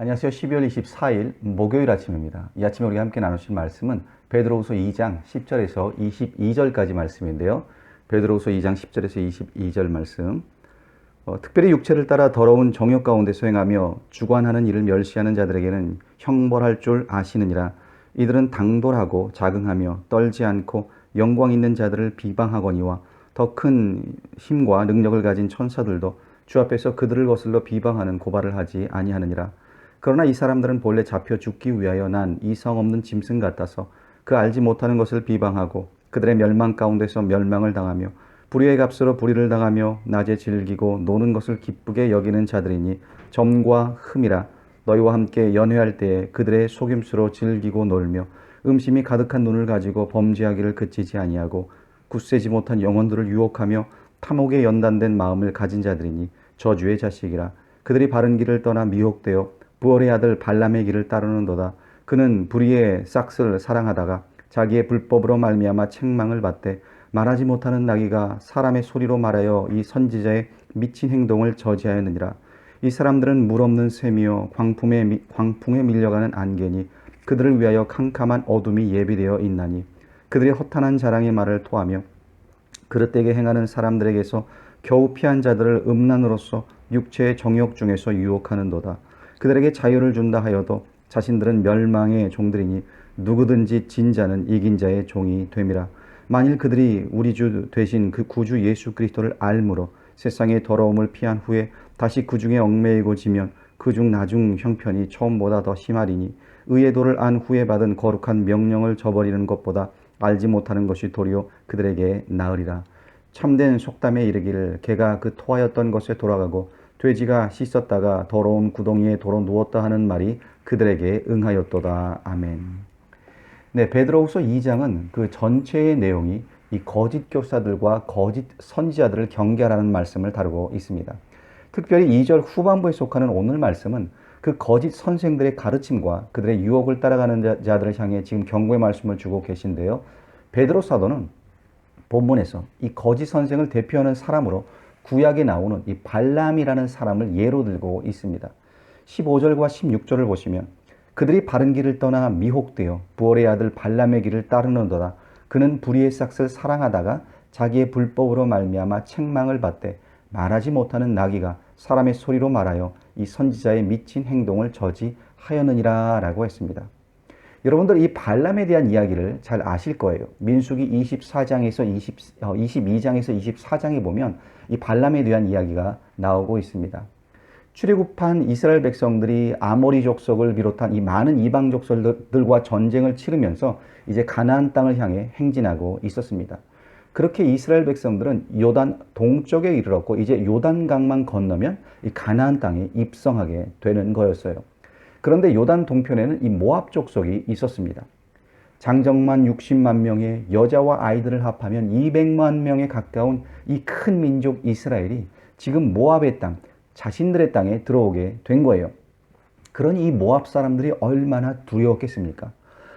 안녕하세요. 12월 24일 목요일 아침입니다. 이 아침에 우리가 함께 나누실 말씀은 베드로후서 2장 10절에서 22절까지 말씀인데요. 베드로후서 2장 10절에서 22절 말씀. 어, 특별히 육체를 따라 더러운 정욕 가운데 수행하며 주관하는 일을 멸시하는 자들에게는 형벌할 줄 아시느니라. 이들은 당돌하고 자긍하며 떨지 않고 영광 있는 자들을 비방하거니와 더 큰 힘과 능력을 가진 천사들도 주 앞에서 그들을 거슬러 비방하는 고발을 하지 아니하느니라. 그러나 이 사람들은 본래 잡혀 죽기 위하여 난 이성 없는 짐승 같아서 그 알지 못하는 것을 비방하고 그들의 멸망 가운데서 멸망을 당하며 불의의 값으로 불의를 당하며 낮에 즐기고 노는 것을 기쁘게 여기는 자들이니 점과 흠이라 너희와 함께 연회할 때에 그들의 속임수로 즐기고 놀며 음심이 가득한 눈을 가지고 범죄하기를 그치지 아니하고 굳세지 못한 영혼들을 유혹하며 탐욕에 연단된 마음을 가진 자들이니 저주의 자식이라 그들이 바른 길을 떠나 미혹되어 부월의 아들 발람의 길을 따르는도다 그는 불의의 싹스를 사랑하다가 자기의 불법으로 말미암아 책망을 받되 말하지 못하는 나귀가 사람의 소리로 말하여 이 선지자의 미친 행동을 저지하였느니라 이 사람들은 물 없는 샘이요 광풍에, 미, 광풍에 밀려가는 안개니 그들을 위하여 캄캄한 어둠이 예비되어 있나니 그들의 허탄한 자랑의 말을 토하며 그릇되게 행하는 사람들에게서 겨우 피한 자들을 음란으로서 육체의 정욕 중에서 유혹하는도다. 그들에게 자유를 준다 하여도 자신들은 멸망의 종들이니 누구든지 진자는 이긴 자의 종이 됨이라. 만일 그들이 우리 주 되신 그 구주 예수 그리스도를 알므로 세상의 더러움을 피한 후에 다시 그 중에 얽매이고 지면 그 중 나중 형편이 처음보다 더 심하리니 의의 도를 안 후에 받은 거룩한 명령을 저버리는 것보다 알지 못하는 것이 도리어 그들에게 나으리라. 참된 속담에 이르기를 개가 그 토하였던 것에 돌아가고 돼지가 씻었다가 더러운 구덩이에 도로 누웠다 하는 말이 그들에게 응하였도다. 아멘. 네, 베드로후서 2장은 그 전체의 내용이 이 거짓 교사들과 거짓 선지자들을 경계하라는 말씀을 다루고 있습니다. 특별히 2절 후반부에 속하는 오늘 말씀은 그 거짓 선생들의 가르침과 그들의 유혹을 따라가는 자들을 향해 지금 경고의 말씀을 주고 계신데요. 베드로 사도는 본문에서 이 거짓 선생을 대표하는 사람으로 구약에 나오는 이 발람이라는 사람을 예로 들고 있습니다. 15절과 16절을 보시면 그들이 바른 길을 떠나 미혹되어 부월의 아들 발람의 길을 따르는도다. 그는 불의의 싹을 사랑하다가 자기의 불법으로 말미암아 책망을 받되 말하지 못하는 나귀가 사람의 소리로 말하여 이 선지자의 미친 행동을 저지하였느니라 라고 했습니다. 여러분들 이 발람에 대한 이야기를 잘 아실 거예요. 민수기 24장에서 20, 22장에서 24장에 보면 이 발람에 대한 이야기가 나오고 있습니다. 출애굽한 이스라엘 백성들이 아모리 족속을 비롯한 이 많은 이방 족속들과 전쟁을 치르면서 이제 가나안 땅을 향해 행진하고 있었습니다. 그렇게 이스라엘 백성들은 요단 동쪽에 이르렀고 이제 요단강만 건너면 이 가나안 땅에 입성하게 되는 거였어요. 그런데 요단 동편에는 이 모압 족속이 있었습니다. 장정만 60만 명의 여자와 아이들을 합하면 200만 명에 가까운 이 큰 민족 이스라엘이 지금 모압의 땅, 자신들의 땅에 들어오게 된 거예요. 그러니 이 모압 사람들이 얼마나 두려웠겠습니까?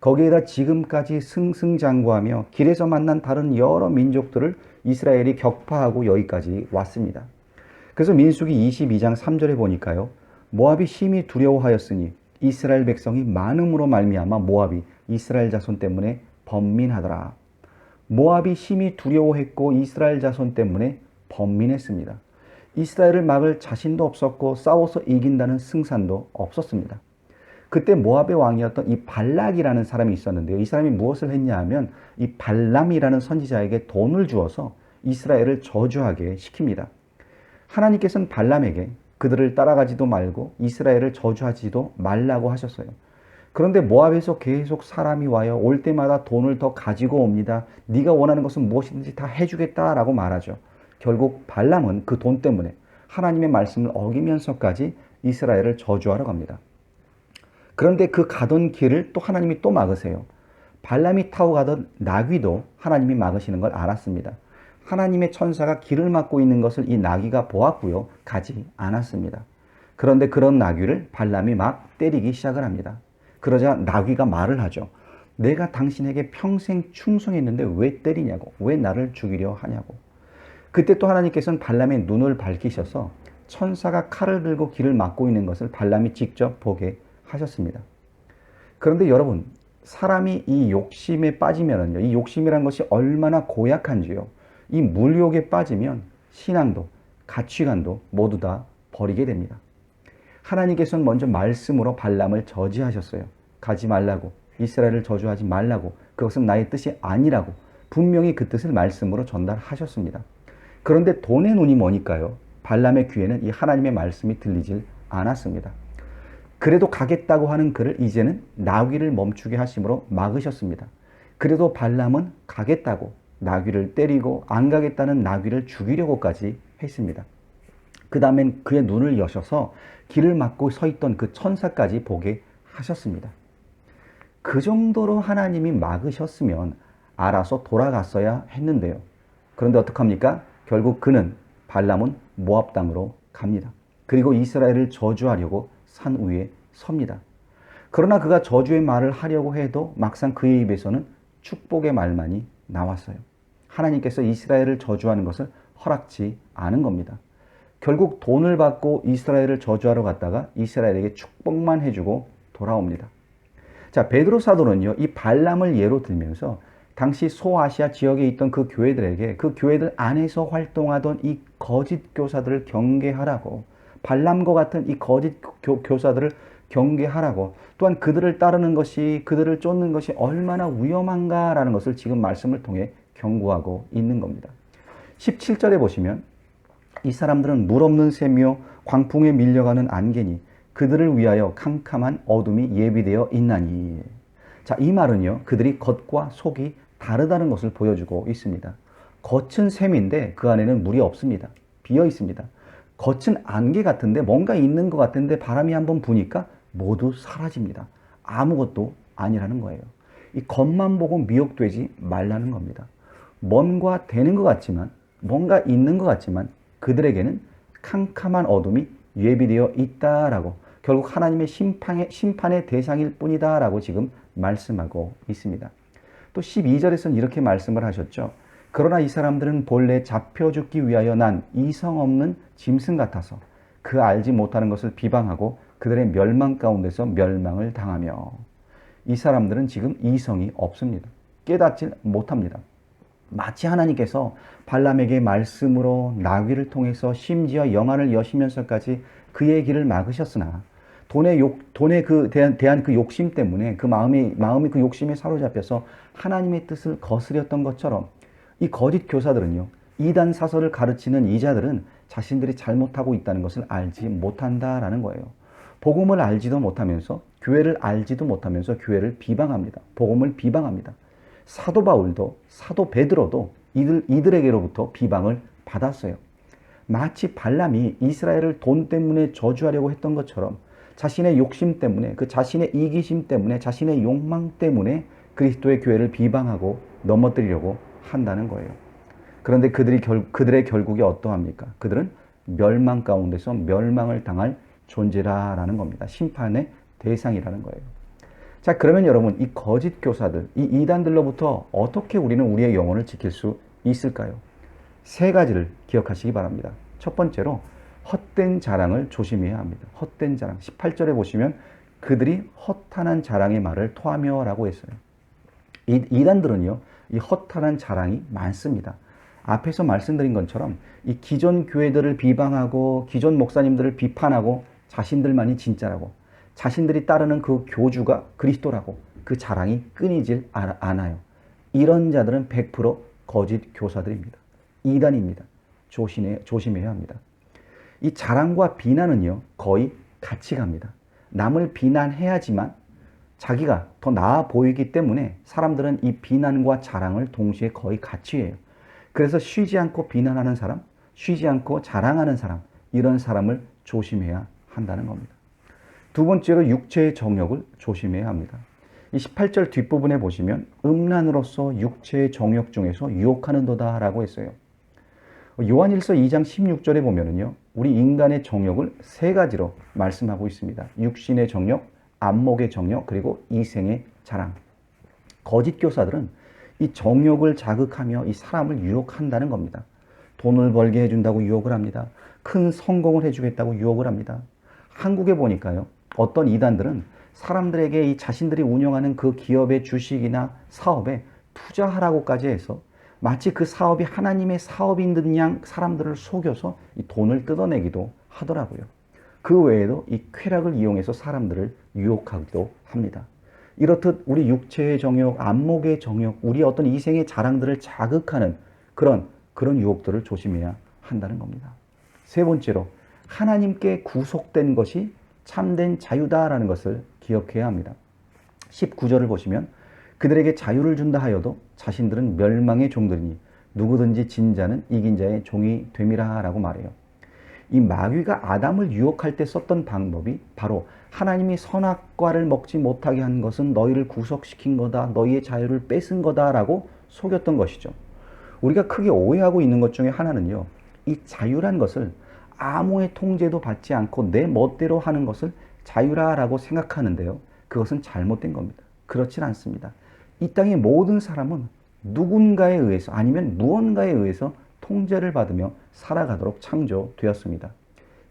거기에다 지금까지 승승장구하며 길에서 만난 다른 여러 민족들을 이스라엘이 격파하고 여기까지 왔습니다. 그래서 민수기 22장 3절에 보니까요. 모압이 심히 두려워하였으니 이스라엘 백성이 많음으로 말미암아 모압이 이스라엘 자손 때문에 번민하더라. 모압이 심히 두려워했고 이스라엘 자손 때문에 번민했습니다. 이스라엘을 막을 자신도 없었고 싸워서 이긴다는 승산도 없었습니다. 그때 모압의 왕이었던 이 발락이라는 사람이 있었는데요. 이 사람이 무엇을 했냐 하면 이 발람이라는 선지자에게 돈을 주어서 이스라엘을 저주하게 시킵니다. 하나님께서는 발람에게 그들을 따라가지도 말고 이스라엘을 저주하지도 말라고 하셨어요. 그런데 모압에서 계속 사람이 와요. 올 때마다 돈을 더 가지고 옵니다. 네가 원하는 것은 무엇이든지 다 해주겠다라고 말하죠. 결국 발람은 그 돈 때문에 하나님의 말씀을 어기면서까지 이스라엘을 저주하러 갑니다. 그런데 그 가던 길을 또 하나님이 또 막으세요. 발람이 타고 가던 나귀도 하나님이 막으시는 걸 알았습니다. 하나님의 천사가 길을 막고 있는 것을 이 나귀가 보았고요. 가지 않았습니다. 그런데 그런 나귀를 발람이 막 때리기 시작을 합니다. 그러자 나귀가 말을 하죠. 내가 당신에게 평생 충성했는데 왜 때리냐고, 왜 나를 죽이려 하냐고. 그때 또 하나님께서는 발람의 눈을 밝히셔서 천사가 칼을 들고 길을 막고 있는 것을 발람이 직접 보게 하셨습니다. 그런데 여러분, 사람이 이 욕심에 빠지면은요, 이 욕심이란 것이 얼마나 고약한지요. 이 물욕에 빠지면 신앙도, 가치관도 모두 다 버리게 됩니다. 하나님께서는 먼저 말씀으로 발람을 저지하셨어요. 가지 말라고, 이스라엘을 저주하지 말라고, 그것은 나의 뜻이 아니라고 분명히 그 뜻을 말씀으로 전달하셨습니다. 그런데 돈의 눈이 뭐니까요? 발람의 귀에는 이 하나님의 말씀이 들리질 않았습니다. 그래도 가겠다고 하는 그를 이제는 나귀를 멈추게 하심으로 막으셨습니다. 그래도 발람은 가겠다고 나귀를 때리고 안 가겠다는 나귀를 죽이려고까지 했습니다. 그 다음엔 그의 눈을 여셔서 길을 막고 서 있던 그 천사까지 보게 하셨습니다. 그 정도로 하나님이 막으셨으면 알아서 돌아갔어야 했는데요. 그런데 어떡합니까? 결국 그는 발람은 모압 땅으로 갑니다. 그리고 이스라엘을 저주하려고 산 위에 섭니다. 그러나 그가 저주의 말을 하려고 해도 막상 그의 입에서는 축복의 말만이 나왔어요. 하나님께서 이스라엘을 저주하는 것을 허락지 않은 겁니다. 결국 돈을 받고 이스라엘을 저주하러 갔다가 이스라엘에게 축복만 해주고 돌아옵니다. 자, 베드로 사도는요, 이 발람을 예로 들면서 당시 소아시아 지역에 있던 그 교회들에게 그 교회들 안에서 활동하던 이 거짓 교사들을 경계하라고 발람과 같은 이 거짓 교, 교사들을 경계하라고 또한 그들을 따르는 것이 그들을 쫓는 것이 얼마나 위험한가라는 것을 지금 말씀을 통해 경고하고 있는 겁니다. 17절에 보시면 이 사람들은 물 없는 샘이요 광풍에 밀려가는 안개니 그들을 위하여 캄캄한 어둠이 예비되어 있나니. 자, 이 말은요. 그들이 겉과 속이 다르다는 것을 보여주고 있습니다. 겉은 샘인데 그 안에는 물이 없습니다. 비어 있습니다. 겉은 안개 같은데 뭔가 있는 것 같은데 바람이 한번 부니까 모두 사라집니다. 아무것도 아니라는 거예요. 이 겉만 보고 미혹되지 말라는 겁니다. 뭔가 되는 것 같지만 뭔가 있는 것 같지만 그들에게는 캄캄한 어둠이 예비되어 있다라고 결국 하나님의 심판의, 심판의 대상일 뿐이다라고 지금 말씀하고 있습니다. 또 12절에서는 이렇게 말씀을 하셨죠. 그러나 이 사람들은 본래 잡혀 죽기 위하여 난 이성 없는 짐승 같아서 그 알지 못하는 것을 비방하고 그들의 멸망 가운데서 멸망을 당하며 이 사람들은 지금 이성이 없습니다. 깨닫지 못합니다. 마치 하나님께서 발람에게 말씀으로 나귀를 통해서 심지어 영안을 여시면서까지 그의 길을 막으셨으나 돈의 욕, 돈의 그 대한, 대한 그 욕심 때문에 그 마음이, 마음이 그 욕심에 사로잡혀서 하나님의 뜻을 거스렸던 것처럼 이 거짓 교사들은요, 이단 사설을 가르치는 이자들은 자신들이 잘못하고 있다는 것을 알지 못한다라는 거예요. 복음을 알지도 못하면서 교회를 알지도 못하면서 교회를 비방합니다. 복음을 비방합니다. 사도 바울도 사도 베드로도 이들 이들에게로부터 비방을 받았어요. 마치 발람이 이스라엘을 돈 때문에 저주하려고 했던 것처럼 자신의 욕심 때문에 그 자신의 이기심 때문에 자신의 욕망 때문에 그리스도의 교회를 비방하고 넘어뜨리려고 한다는 거예요. 그런데 그들이 결, 그들의 결국이 어떠합니까? 그들은 멸망 가운데서 멸망을 당할 존재라라는 겁니다. 심판의 대상이라는 거예요. 자, 그러면 여러분, 이 거짓 교사들, 이 이단들로부터 어떻게 우리는 우리의 영혼을 지킬 수 있을까요? 세 가지를 기억하시기 바랍니다. 첫 번째로, 헛된 자랑을 조심해야 합니다. 헛된 자랑. 18절에 보시면 그들이 허탄한 자랑의 말을 토하며 라고 했어요. 이, 이단들은요, 이 허탄한 자랑이 많습니다. 앞에서 말씀드린 것처럼 이 기존 교회들을 비방하고 기존 목사님들을 비판하고 자신들만이 진짜라고 자신들이 따르는 그 교주가 그리스도라고 그 자랑이 끊이질 않아요. 이런 자들은 100% 거짓 교사들입니다. 이단입니다. 조심해, 조심해야 합니다. 이 자랑과 비난은요, 거의 같이 갑니다. 남을 비난해야지만 자기가 더 나아 보이기 때문에 사람들은 이 비난과 자랑을 동시에 거의 같이 해요. 그래서 쉬지 않고 비난하는 사람, 쉬지 않고 자랑하는 사람, 이런 사람을 조심해야 한다는 겁니다. 두 번째로 육체의 정욕을 조심해야 합니다. 이 18절 뒷부분에 보시면 음란으로서 육체의 정욕 중에서 유혹하는 도다라고 했어요. 요한일서 2장 16절에 보면은요. 우리 인간의 정욕을 세 가지로 말씀하고 있습니다. 육신의 정욕, 안목의 정욕, 그리고 이생의 자랑. 거짓 교사들은 이 정욕을 자극하며 이 사람을 유혹한다는 겁니다. 돈을 벌게 해준다고 유혹을 합니다. 큰 성공을 해주겠다고 유혹을 합니다. 한국에 보니까요. 어떤 이단들은 사람들에게 이 자신들이 운영하는 그 기업의 주식이나 사업에 투자하라고까지 해서 마치 그 사업이 하나님의 사업인 듯 양 사람들을 속여서 이 돈을 뜯어내기도 하더라고요. 그 외에도 이 쾌락을 이용해서 사람들을 유혹하기도 합니다. 이렇듯 우리 육체의 정욕, 안목의 정욕, 우리 어떤 이생의 자랑들을 자극하는 그런 그런 유혹들을 조심해야 한다는 겁니다. 세 번째로 하나님께 구속된 것이 참된 자유다라는 것을 기억해야 합니다. 19절을 보시면 그들에게 자유를 준다 하여도 자신들은 멸망의 종들이니 누구든지 진 자는 이긴 자의 종이 됨이라 라고 말해요. 이 마귀가 아담을 유혹할 때 썼던 방법이 바로 하나님이 선악과를 먹지 못하게 한 것은 너희를 구속시킨 거다. 너희의 자유를 뺏은 거다라고 속였던 것이죠. 우리가 크게 오해하고 있는 것 중에 하나는요. 이 자유란 것을 아무의 통제도 받지 않고 내 멋대로 하는 것을 자유라라고 생각하는데요. 그것은 잘못된 겁니다. 그렇진 않습니다. 이 땅의 모든 사람은 누군가에 의해서 아니면 무언가에 의해서 통제를 받으며 살아가도록 창조되었습니다.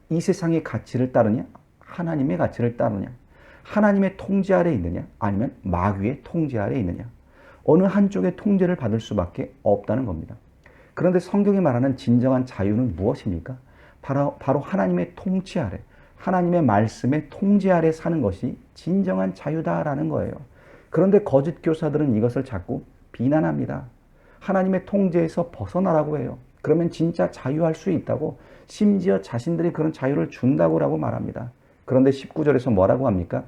이 세상의 가치를 따르냐? 하나님의 가치를 따르냐? 하나님의 통제 아래 있느냐? 아니면 마귀의 통제 아래 있느냐? 어느 한쪽의 통제를 받을 수밖에 없다는 겁니다. 그런데 성경이 말하는 진정한 자유는 무엇입니까? 바로, 바로 하나님의 통치 아래, 하나님의 말씀의 통제 아래 사는 것이 진정한 자유다라는 거예요. 그런데 거짓 교사들은 이것을 자꾸 비난합니다. 하나님의 통제에서 벗어나라고 해요. 그러면 진짜 자유할 수 있다고 심지어 자신들이 그런 자유를 준다고라고 말합니다. 그런데 19절에서 뭐라고 합니까?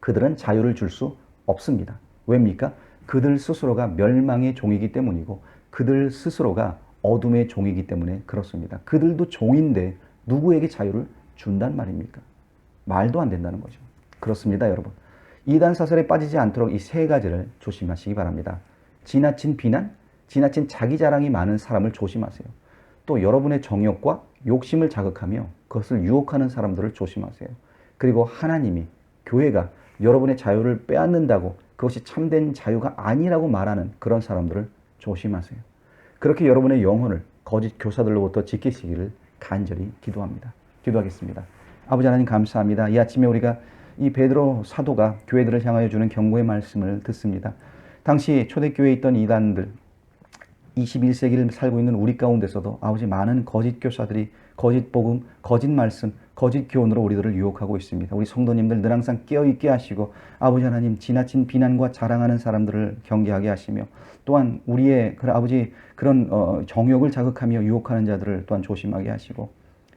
그들은 자유를 줄 수 없습니다. 왜입니까? 그들 스스로가 멸망의 종이기 때문이고 그들 스스로가 어둠의 종이기 때문에 그렇습니다. 그들도 종인데 누구에게 자유를 준단 말입니까? 말도 안 된다는 거죠. 그렇습니다, 여러분. 이단 사설에 빠지지 않도록 이 세 가지를 조심하시기 바랍니다. 지나친 비난, 지나친 자기 자랑이 많은 사람을 조심하세요. 또 여러분의 정욕과 욕심을 자극하며 그것을 유혹하는 사람들을 조심하세요. 그리고 하나님이 교회가 여러분의 자유를 빼앗는다고 그것이 참된 자유가 아니라고 말하는 그런 사람들을 조심하세요. 그렇게 여러분의 영혼을 거짓 교사들로부터 지키시기를 간절히 기도합니다. 기도하겠습니다. 아버지 하나님 감사합니다. 이 아침에 우리가 이 베드로 사도가 교회들을 향하여 주는 경고의 말씀을 듣습니다. 당시 초대교회에 있던 이단들 21세기를 살고 있는 우리 가운데서도 아버지 많은 거짓 교사들이 거짓 복음, 거짓 말씀, 거짓 교훈으로 우리들을 유혹하고 있습니다. 우리 성도님들 늘 항상 깨어 있게 하시고 아버지 하나님 지나친 비난과 자랑하는 사람들을 경계하게 하시며 또한 우리의 그 아버지 그런 어, 정욕을 자극하며 유혹하는 자들을 또한 조심하게 하시고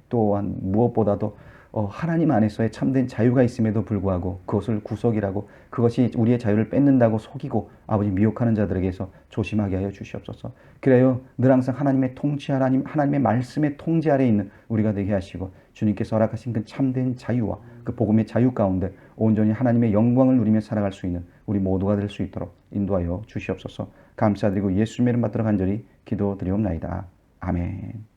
또한 무엇보다도 어, 하나님 안에서의 참된 자유가 있음에도 불구하고 그것을 구속이라고 그것이 우리의 자유를 뺏는다고 속이고 아버지 미혹하는 자들에게서 조심하게 하여 주시옵소서. 그래요 늘 항상 하나님의 통치 하나님 하나님의 말씀의 통제 아래 있는 우리가 되게 하시고 주님께서 허락하신 그 참된 자유와 그 복음의 자유 가운데 온전히 하나님의 영광을 누리며 살아갈 수 있는 우리 모두가 될 수 있도록 인도하여 주시옵소서. 감사드리고 예수 이름 받들어 간절히 기도드리옵나이다. 아멘.